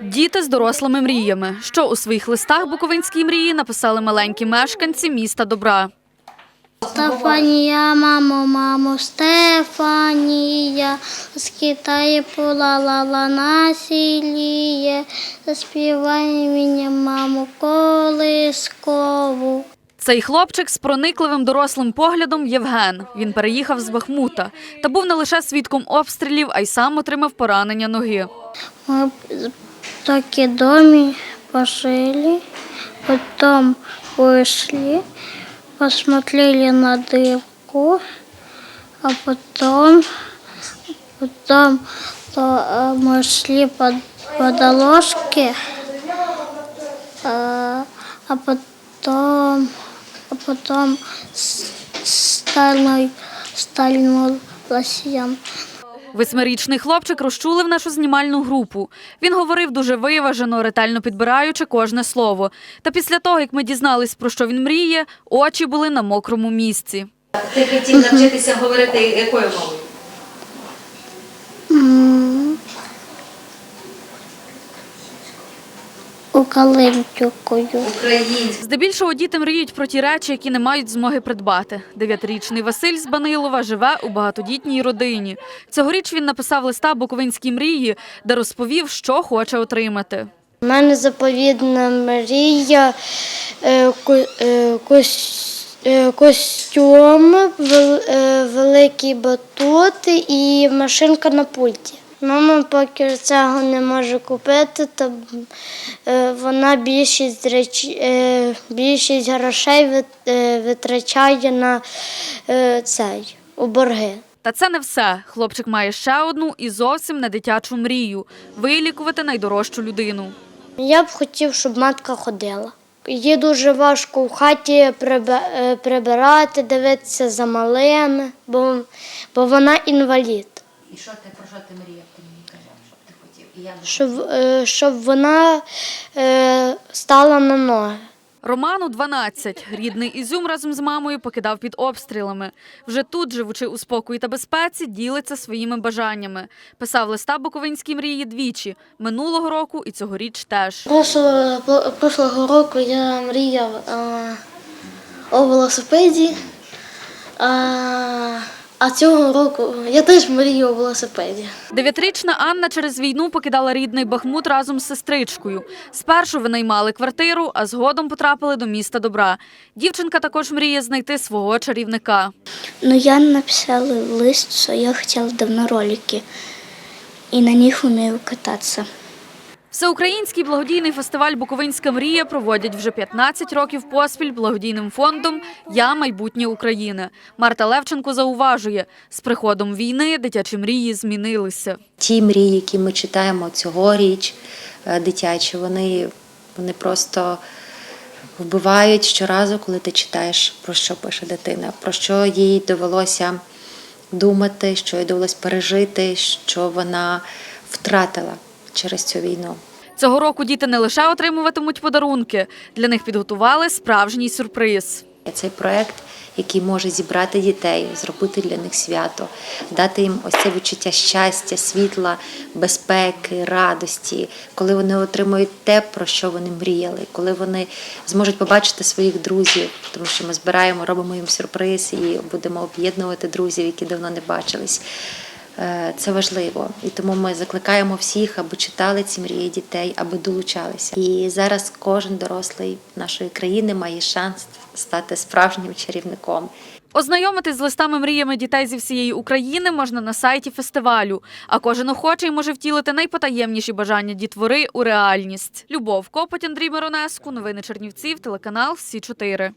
Діти з дорослими мріями, що у своїх листах Буковинській мрії написали маленькі мешканці міста Добра. Стефанія, мамо, мамо, Стефанія, з Китаю полалала на сіліє, заспівай мені, мамо, колискову. Цей хлопчик з проникливим дорослим поглядом Євген. Він переїхав з Бахмута та був не лише свідком обстрілів, а й сам отримав поранення ноги. Мы в таки доме пожили, потом вышли, посмотрели на дырку, а потом, потом то, э, мы шли по, по дорожке, а, а потом, а потом стальной, стальной лосьон. Восьмирічний хлопчик розчулив нашу знімальну групу. Він говорив дуже виважено, ретельно підбираючи кожне слово. Та після того, як ми дізнались, про що він мріє, очі були на мокрому місці. Ти хотів навчитися говорити якою мовою? М, Українською. Здебільшого діти мріють про ті речі, які не мають змоги придбати. Дев'ятирічний Василь з Банилова живе у багатодітній родині. Цьогоріч він написав листа Буковинській мрії, де розповів, що хоче отримати. У мене заповідна мрія, е, е, е, костюм, вел- великий батут і машинка на пульті. Мама поки цього не може купити, то е, вона більшість, реч, е, більшість грошей е, витрачає на цей, у борги. Та це не все. Хлопчик має ще одну і зовсім не дитячу мрію вилікувати найдорожчу людину. Я б хотів, щоб матка ходила. Їй дуже важко в хаті прибирати, дивитися за малими, бо, бо вона інвалід. І що ти про що ти мріяв? Ти мені казав, що ти хотів. І я не Щоб, е, щоб вона е, стала на ноги. Роману 12. Рідний Ізюм разом з мамою покидав під обстрілами. Вже тут, живучи у спокої та безпеці, ділиться своїми бажаннями. Писав листа Буковинській мрії двічі минулого року і цьогоріч теж. Прошлого, прошлого року я мріяв е, у велосипеді, а, а цього року я теж мрію у велосипеді. Дев'ятирічна Анна через війну покидала рідний Бахмут разом з сестричкою. Спершу винаймали квартиру, а згодом потрапили до міста добра. Дівчинка також мріє знайти свого чарівника. Ну, я написала лист, що я хотіла давно ролики, і на них вмію кататися. Всеукраїнський благодійний фестиваль Буковинська мрія проводять вже 15 років поспіль благодійним фондом Я майбутнє України. Марта Левченко зауважує, з приходом війни дитячі мрії змінилися. ті мрії, які ми читаємо цьогоріч, е, дитячі, вони, вони просто вбивають щоразу, коли ти читаєш, про що пише дитина, про що їй довелося думати, що їй довелося пережити, що вона втратила через цю війну. Цього року діти не лише отримуватимуть подарунки, для них підготували справжній сюрприз. Цей проект, який може зібрати дітей, зробити для них свято, дати їм ось це відчуття щастя, світла, безпеки, радості, коли вони отримують те, про що вони мріяли, коли вони зможуть побачити своїх друзів, тому що ми збираємо, робимо їм сюрприз і будемо об'єднувати друзів, які давно не бачились. Е, Це важливо, і тому ми закликаємо всіх, аби читали ці мрії дітей, аби долучалися. І зараз кожен дорослий нашої країни має шанс стати справжнім чарівником. Ознайомитись з листами мріями дітей зі всієї України можна на сайті фестивалю. А кожен охочий може втілити найпотаємніші бажання дітвори у реальність. Любов Копоть, Андрій Миронеску, новини Чернівців, телеканал Сі 4